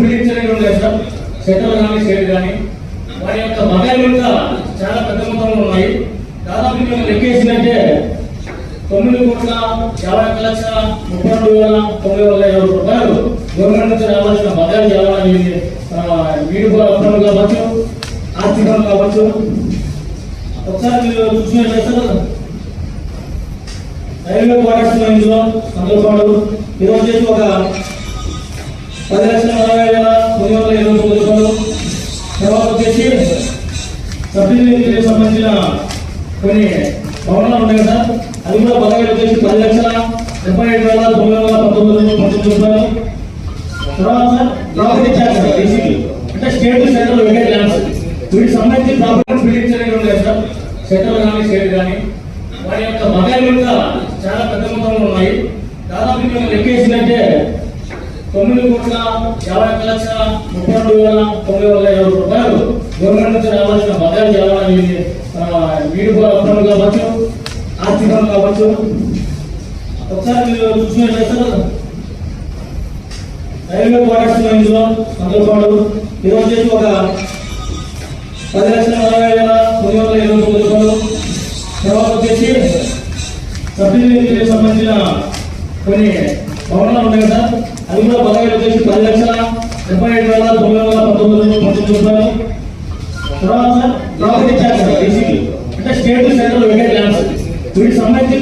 Buildings అనేవి central కానీ state కానీ వారి యొక్క బకాయిలు కూడా చాలా పెద్ద మొత్తంలో ఉన్నాయి. దాదాపు మేము లెక్కేసినట్టే తొమ్మిది కోట్ల యాభై ఒక్క లక్ష ముప్పై రెండు వేల తొమ్మిది వందల యాభై రూపాయలు గవర్నమెంట్ నుంచి రావాల్సిన బకాయిలు చాలా ఇది, ఆ, కావచ్చు ఆర్థిక పనులు కావచ్చు. ఒకసారి మీరు చూసినట్లయితే రైల్వే క్వార్టర్స్ ఇందులో అందులో ఇది వచ్చేసి ఒక పది లక్షల నలభై వేల తొమ్మిది వందల ఇరవై తొమ్మిది రూపాయలు తర్వాత వచ్చేసి సబ్సిడీకి సంబంధించిన కొన్ని భవనాలు ఉన్నాయి కదా అది కూడా బకాయిలు వచ్చేసి పది లక్షల డెబ్బై ఐదు వేల తొమ్మిది వందల పంతొమ్మిది వందల పంతొమ్మిది రూపాయలు తర్వాత ప్రాపర్టీ ట్యాక్స్ బేసిక్ అంటే స్టేట్ సెంట్రల్ వెకేట్ ల్యాండ్స్. వీటికి సంబంధించి ప్రాపర్టీ బిల్డింగ్స్ అనేవి ఉన్నాయి సార్. సెంట్రల్ కానీ స్టేట్ కానీ. వారి యొక్క బకాయిలు కూడా చాలా పెద్ద మొత్తంలో ఉన్నాయి. దాదాపు మేము లెక్కేసినట్టే తొమ్మిది కోట్ల యాభై ఒక్క లక్షల ముప్పై రెండు వేల తొమ్మిది వందల యాభై రూపాయలు గవర్నమెంట్ నుంచి రావాల్సిన బకాయిలు చాలా వీడి పనులు కావచ్చు ఆస్తి పనులు కావచ్చు. ఒకసారి మీరు చూసినట్లయితే రైల్వే క్వార్టర్స్లో ఇందులో అందులో ఇది వచ్చేసి ఒక పది లక్షల నలభై వేల తొమ్మిది వందల ఇరవై తొమ్మిది రూపాయలు తర్వాత వచ్చేసి సబ్సిడీకి సంబంధించిన కొన్ని భవనాలు ఉన్నాయి కదా? అది కూడా బకాయిలు వచ్చేసి పది లక్షల డెబ్బై ఐదు వేల తొమ్మిది వందల పంతొమ్మిది పంతొమ్మిది రూపాయలు తర్వాత ప్రాపర్టీ ట్యాక్స్ అంటే స్టేట్ సెంట్రల్ వెకేట్ ల్యాండ్స్ వీటికి సంబంధించి